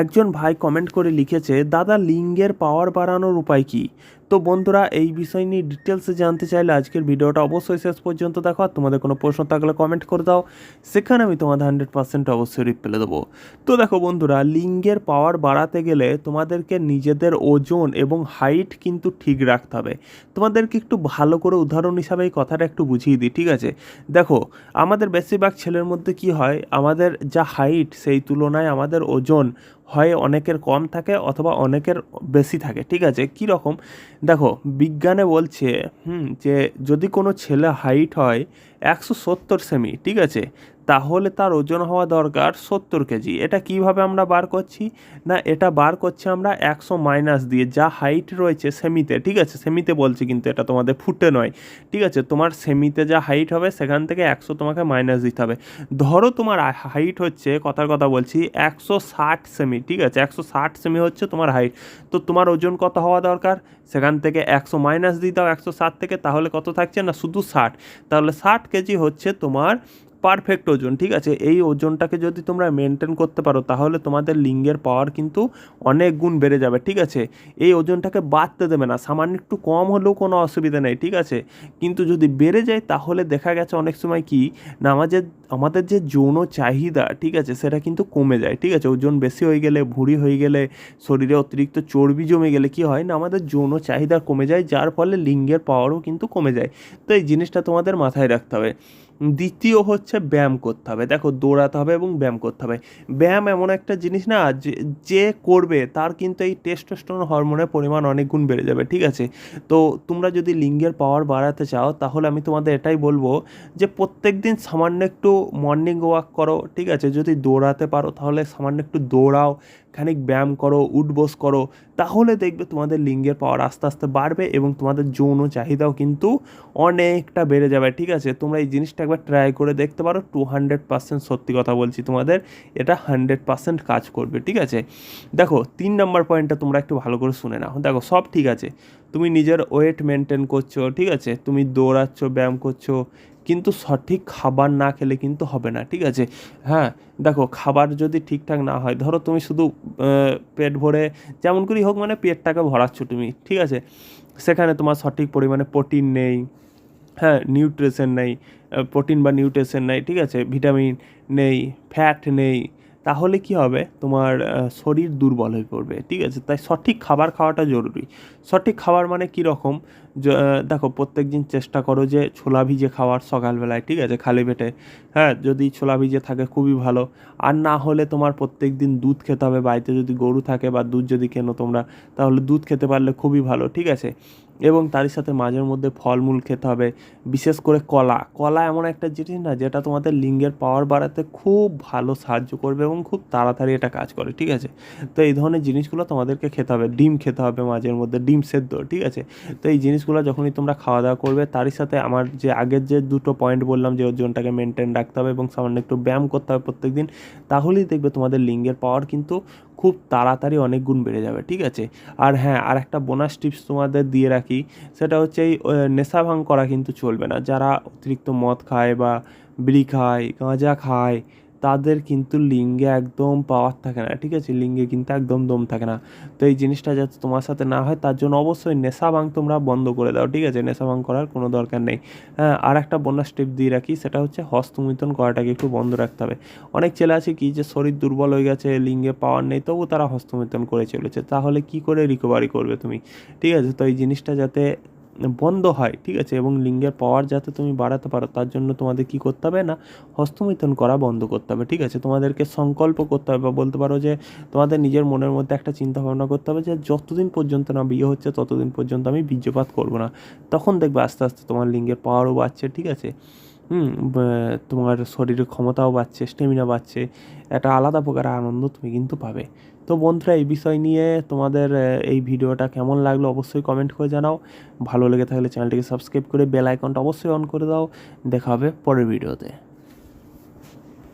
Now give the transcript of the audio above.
একজন ভাই কমেন্ট করে লিখেছে, দাদা, লিঙ্গের পাওয়ার বাড়ানোর উপায় কি? তো বন্ধুরা, এই বিষয় নিয়ে ডিটেলসে জানতে চাইলে আজকের ভিডিওটা অবশ্যই শেষ পর্যন্ত দেখো। আর তোমাদের কোনো প্রশ্ন থাকলে কমেন্ট করে দাও। সেখানে আমি তোমাদের হান্ড্রেড পার্সেন্ট অবশ্যই রিপ্লাই দেবো। তো দেখো বন্ধুরা, লিঙ্গের পাওয়ার বাড়াতে গেলে তোমাদেরকে নিজেদের ওজন এবং হাইট কিন্তু ঠিক রাখতে হবে। তোমাদেরকে একটু ভালো করে উদাহরণ হিসাবে এই কথাটা একটু বুঝিয়ে দিই, ঠিক আছে? দেখো, আমাদের বেশিরভাগ ছেলের মধ্যে কি হয়? আমাদের যা হাইট সেই তুলনায় আমাদের ওজন হয় অনেকের কম থাকে অথবা অনেকের বেশি থাকে। ঠিক আছে? কী রকম দেখো, বিজ্ঞানে বলছে, হুম, যে যদি কোনো ছেলে হাইট হয় একশো সত্তর সেমি, ঠিক আছে? তাহলে তার ওজন হওয়া দরকার সত্তর কেজি। এটা কীভাবে আমরা বার করছি? না, এটা বার করছি আমরা একশো মাইনাস দিয়ে, যা হাইট রয়েছে সেমিতে, ঠিক আছে? সেমিতে বলছি কিন্তু এটা তোমাদের ফুটে নয়, ঠিক আছে? তোমার সেমিতে যা হাইট হবে, সেখান থেকে একশো তোমাকে মাইনাস দিতে হবে। ধরো তোমার হাইট হচ্ছে, কথার কথা বলছি, একশো ষাট সেমি, ঠিক আছে? একশো ষাট সেমি হচ্ছে তোমার হাইট। তো তোমার ওজন কত হওয়া দরকার? সেখান থেকে একশো মাইনাস দিয়ে দাও, একশো ষাট থেকে, তাহলে কত থাকছে? না, শুধু ষাট। তাহলে ষাট কেজি হচ্ছে তোমার পারফেক্ট ওজন, ঠিক আছে? এই ওজনটাকে যদি তোমরা মেনটেন করতে পারো, তাহলে তোমাদের লিঙ্গের পাওয়ার কিন্তু অনেক গুণ বেড়ে যাবে, ঠিক আছে? এই ওজনটাকে বাড়তে দেবে না, সামান্য একটু কম হলেও কোনো অসুবিধা নেই, ঠিক আছে? কিন্তু যদি বেড়ে যায়, তাহলে দেখা গেছে অনেক সময় কি না আমাদের আমাদের যে যৌন চাহিদা, ঠিক আছে, সেটা কিন্তু কমে যায়, ঠিক আছে? ওজন বেশি হয়ে গেলে, ভুঁড়ি হয়ে গেলে, শরীরে অতিরিক্ত চর্বি জমে গেলে কি হয় না, আমাদের যৌন চাহিদা কমে যায়, যার ফলে লিঙ্গের পাওয়ারও কিন্তু কমে যায়। তো এই জিনিসটা তোমাদের মাথায় রাখতে হবে। দ্বিতীয় হচ্ছে ব্যায়াম করতে হবে। দেখো, দৌড়াতে হবে এবং ব্যায়াম করতে হবে। ব্যায়াম এমন একটা জিনিস না, যে যে করবে তার কিন্তু এই টেস্টোস্টেরন হরমোনের পরিমাণ অনেক গুণ বেড়ে যাবে, ঠিক আছে? তো তোমরা যদি লিঙ্গের পাওয়ার বাড়াতে চাও, তাহলে আমি তোমাদের এটাই বলব যে প্রত্যেক দিন সামান্য একটু মর্নিং ওয়াক করো, ঠিক আছে? যদি দৌড়াতে পারো, তাহলে সামান্য একটু দৌড়াও। খানিক ব্যায়াম করো, উঠবোস করো, তাহলে দেখবে তোমাদের লিঙ্গের পাওয়ার আস্তে আস্তে বাড়বে এবং তোমাদের যৌন চাহিদাও কিন্তু অনেকটা বেড়ে যাবে, ঠিক আছে? তোমরা এই জিনিসটা একবার ট্রাই করে দেখতে পারো টু হান্ড্রেড পার্সেন্ট সত্যি কথা বলছি তোমাদের, এটা হান্ড্রেড পার্সেন্ট কাজ করবে, ঠিক আছে? দেখো, তিন নম্বর পয়েন্টটা তোমরা একটু ভালো করে শুনে নাও, দেখো, সব ঠিক আছে, তুমি নিজের ওয়েট মেনটেন করছ, ঠিক আছে? তুমি দৌড়াচ্ছ, ব্যায়াম করছ কিন্তু সঠিক খাবার না খেলে কিন্তু হবে না, ঠিক আছে? হ্যাঁ দেখো, খাবার যদি ঠিকঠাক না হয়, ধরো তুমি শুধু পেট ভরে যেমন করেই হোক মানে পেটটাকে ভরাচ্ছ তুমি, ঠিক আছে? সেখানে তোমার সঠিক পরিমাণে প্রোটিন নেই হ্যাঁ নিউট্রিশন নেই প্রোটিন বা নিউট্রিশন নেই, ঠিক আছে? ভিটামিন নেই, ফ্যাট নেই তাহলে কি হবে? তোমার শরীর দুর্বল হয়ে পড়বে, ঠিক আছে? তাই সঠিক খাবার খাওয়াটা জরুরি। সঠিক খাবার মানে কী রকম? দেখো, প্রত্যেক দিন চেষ্টা করো যে ছোলা ভিজে খাওয়ার সকালবেলায়, ঠিক আছে? খালি পেটে হ্যাঁ? যদি ছোলা ভিজে থাকে, খুবই ভালো। আর না হলে তোমার প্রত্যেক দিন দুধ খেতে হবে। বাড়িতে যদি গরু থাকে বা দুধ যদি কেনো তোমরা, তাহলে দুধ খেতে পারলে খুবই ভালো, ঠিক আছে? এবং তারই সাথে মাঝের মধ্যে ফলমূল খেতে হবে, বিশেষ করে কলা। কলা এমন একটা জিনিস না, যেটা তোমাদের লিঙ্গের পাওয়ার বাড়াতে খুব ভালো সাহায্য করবে এবং খুব তাড়াতাড়ি এটা কাজ করে, ঠিক আছে? তো এই ধরনের জিনিসগুলো তোমাদেরকে খেতে হবে। ডিম খেতে হবে মাঝের মধ্যে, ডিম সেদ্ধ, ঠিক আছে? তো এই জিনিসগুলো যখনই তোমরা খাওয়া দাওয়া করবে, তারই সাথে আমার যে আগের যে দুটো পয়েন্ট বললাম যে ওজনটাকে মেনটেন রাখতে হবে এবং সামান্য একটু ব্যায়াম করতে হবে প্রত্যেক দিন তাহলেই দেখবে তোমাদের লিঙ্গের পাওয়ার কিন্তু খুব তাড়াতাড়ি অনেক গুণ বেড়ে যাবে, ঠিক আছে? আর হ্যাঁ আর একটা বোনাস টিপস তোমাদের দিয়ে রাখি, সেটা হচ্ছে এই নেশা ভাঙ করা কিন্তু চলবে না। যারা অতিরিক্ত মদ খায় বা বিড়ি খায়, গাঁজা খায় তাদের কিন্তু লিঙ্গে একদম পাওয়ার থাকে না, ঠিক আছে? লিঙ্গে কিন্তু একদম দম থাকে না। তো এই জিনিসটা যাতে তোমার সাথে না হয়, তার জন্য অবশ্যই নেশা ভাঙ তোমরা বন্ধ করে দাও, ঠিক আছে? নেশা ভাঙ করার কোনো দরকার নেই। হ্যাঁ আর একটা বোনাস টিপ দিয়ে রাখি, সেটা হচ্ছে হস্তমিথন করাটাকে একটু বন্ধ রাখতে হবে। অনেক ছেলে আছে কি যে শরীর দুর্বল হয়ে গেছে, লিঙ্গে পাওয়ার নেই, তবু তারা হস্তমিথন করে চলেছে। তাহলে কি করে রিকভারি করবে তুমি? ঠিক আছে? তো এই জিনিসটা যাতে বন্ধ হয়, ঠিক আছে? এবং লিঙ্গের পাওয়ার যাতে তুমি বাড়াতে পারো, তার জন্য তোমাদের কি করতে হবে না? হস্তমিথন করা বন্ধ করতে হবে, ঠিক আছে? তোমাদেরকে সংকল্প করতে হবে বা বলতে পারো যে, তোমাদের নিজের মনের মধ্যে একটা চিন্তা ভাবনা করতে হবে যে, যতদিন পর্যন্ত না বিয়ে হচ্ছে, ততদিন পর্যন্ত আমি বীর্যপাত করব না। তখন দেখবে আস্তে আস্তে তোমার লিঙ্গের পাওয়ারও বাড়ছে, ঠিক আছে? হুম তোমার শরীরের ক্ষমতাও বাড়ছে স্টেমিনা বাড়ছে, একটা আলাদা প্রকার আনন্দ তুমি কিন্তু পাবে। তো বন্ধুরা, এই বিষয় নিয়ে তোমাদের এই ভিডিওটা কেমন লাগল অবশ্যই কমেন্ট করে জানাও। ভালো লেগে থাকলে চ্যানেলটিকে সাবস্ক্রাইব করে বেল আইকনটা অবশ্যই অন করে দাও। দেখা হবে পরের ভিডিওতে।